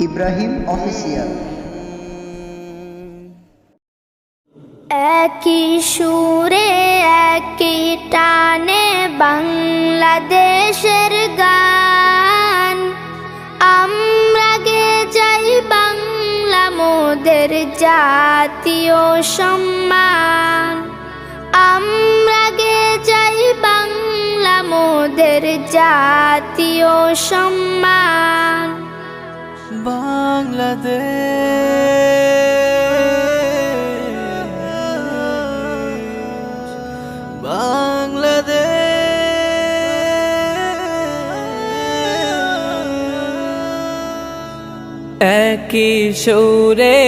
Ibrahim official. একই সুরে, একই টানে বাংলাদেশের গান। আমরা গে যাই বাংলা মোদের জাতীয় সম্মান। আমরা গে যাই বাংলা মোদের জাতীয় সম্মান। বাংলাদেশ বাংলাদেশ একই সুরে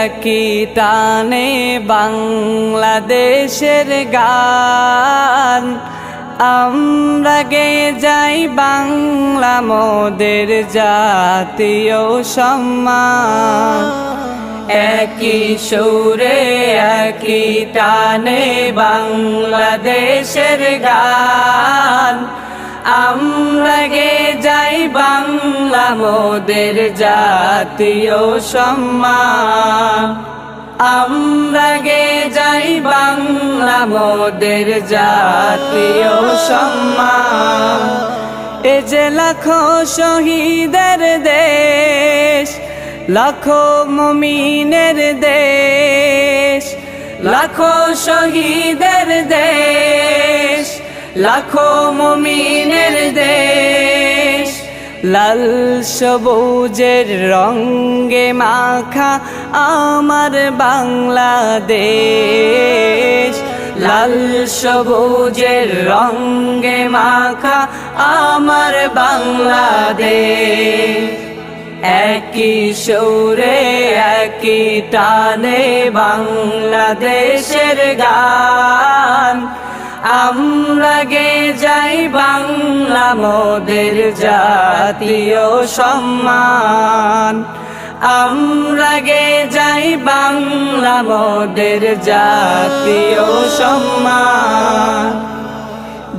একই টানে বাংলাদেশের গান আমরা গে যাই বাংলা মোদের জাতীয় সম্মান। একই সুরে, একই টানে বাংলাদেশের গান। আমরা গে যাই বাংলা মোদের জাতীয় সম্মান। আমরা গে যাই বাংলা মোদের জাতীয় সম্মান। এ যে লাখো শহীদের দেশ, লাখো মুমিনের দেশ, লাখো শহীদের দেশ, লাখো মুমিনের দেশ। লাল সবুজের রঙ্গে মাখা আমার বাংলাদেশ। লাল সবুজের রঙ্গে মাখা আমার বাংলাদেশ। একই সৌরে, একই টানে বাংলাদেশের গান। আমরা গে যাই বাংলা মোদের জাতীয় সম্মান। আমরা গে যাই বাংলা মোদের জাতীয় সম্মান।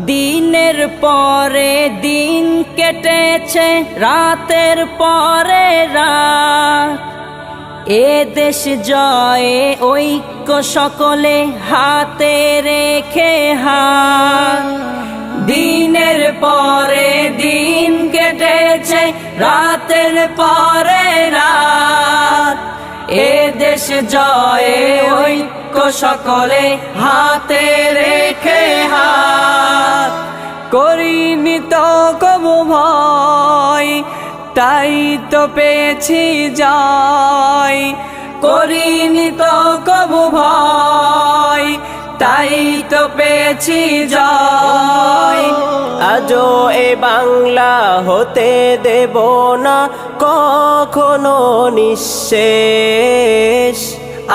দিনের পরে দিন কেটেছে, রাতের পরে রাত। এ দেশ জয়ে, ঐক্য সকলে হাতে রেখে হাত দিনের পরে দিন কেটেছে, রাতের পরে রাত। এ দেশ জয়ে, ঐক্য সকলে হাতে রেখে হাত করিনি তো কবু ভয় তাই তো পেয়েছি জয়। করিনি তো কবু ভয়, তাই তো পেয়েছি জয়। আজও এ বাংলা হতে দেব না, কখনো নিঃশেষ।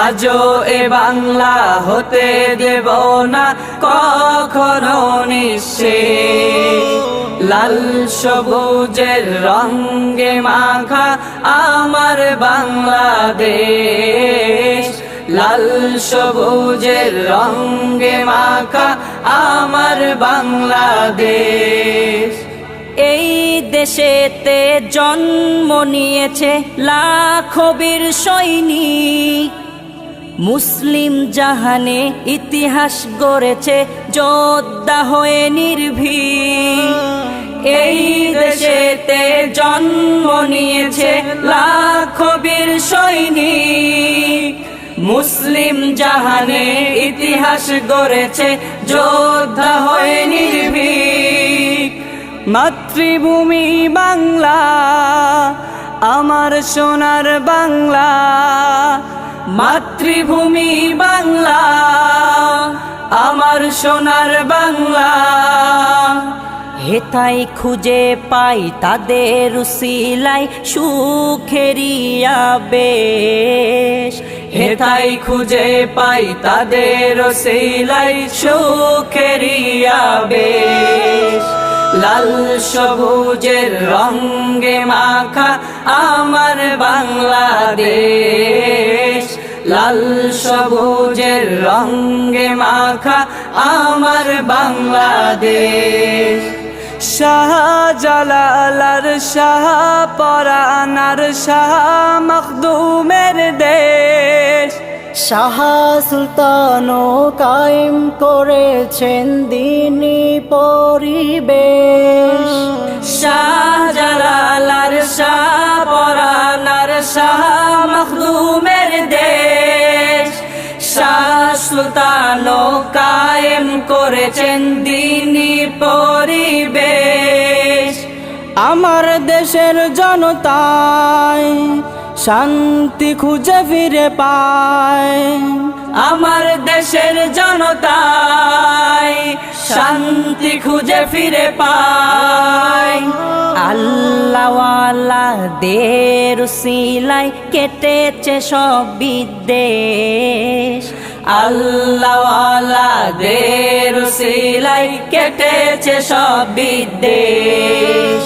আজও এ বাংলা হতে দেব না, কখনো নিঃশেষ। লাল সবুজের রঙ্গে মাখা আমার বাংলাদেশ। লাল সবুজের রঙ্গে মাখা আমার বাংলাদেশ। এই দেশেতে জন্ম নিয়েছে লাখো সৈনিক। মুসলিম জাহানে ইতিহাস গড়েছে যোদ্ধা হয়ে নির্ভীক। এই দেশেতে জন্ম নিয়েছে লাখো বীর সৈনিক। মুসলিম জাহানে ইতিহাস গড়েছে, যোদ্ধা হয়ে নির্ভীক। মাতৃভূমি বাংলা, আমার সোনার বাংলা। মাতৃভূমি বাংলা, আমার সোনার বাংলা। হেতাই খুঁজে পাই তাদের উসিলাই সুখেরিয়া বেশ। হেতাই খুঁজে পাই তাদের সিলাই সুখেরিয়া বেশ। লাল সবুজের রঙ্গে মাখা আমার বাংলাদেশ। লাল সবুজের রঙ্গে মাখা আমার বাংলাদেশ। শাহ জালালার শাহ পরানার শাহ মখদুমের দেশ। শাহ সুলতান কায়েম করেছেন দিনী পরিবেশ। শাহ জালালার শাহ পরানার শাহ মখদুমের দেশ। শাহ সুলতান কায়েম করেছেন দিনী আমার দেশের জনতায় শান্তি খুঁজে ফিরে পায়। আমার দেশের জনতাই শান্তি খুঁজে ফিরে পায়। আল্লাহওয়ালা দের সিলাই কেটেছে সব বিদ্বেষ। আল্লাহওয়ালা দের সিলাই কেটেছে সব বিদ্বেষ।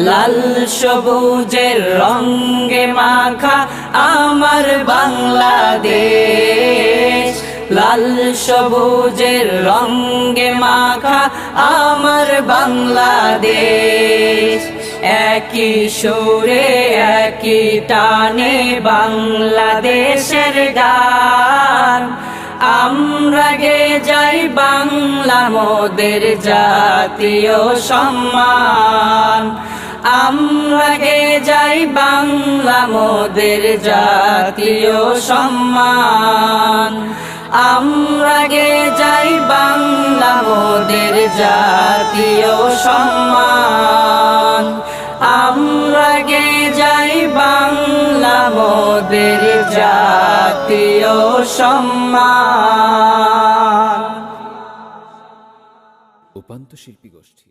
লাল সবুজের রঙ্গে মাখা আমার বাংলাদেশ। লাল সবুজের রঙ্গে মাখা আমার বাংলাদেশ। একই সুরে, একই টানে বাংলাদেশের গান। আমরা গে যাই বাংলা মোদের জাতীয় সম্মান। আমরা গে যাই বাংলা মোদের জাতীয় সম্মান। আমরা গে যাই বাংলা মোদের জাতীয় সম্মান। আমরা গে যাই বাংলা মোদের জাতীয় সম্মান। উপান্ত শিল্পী গোষ্ঠী।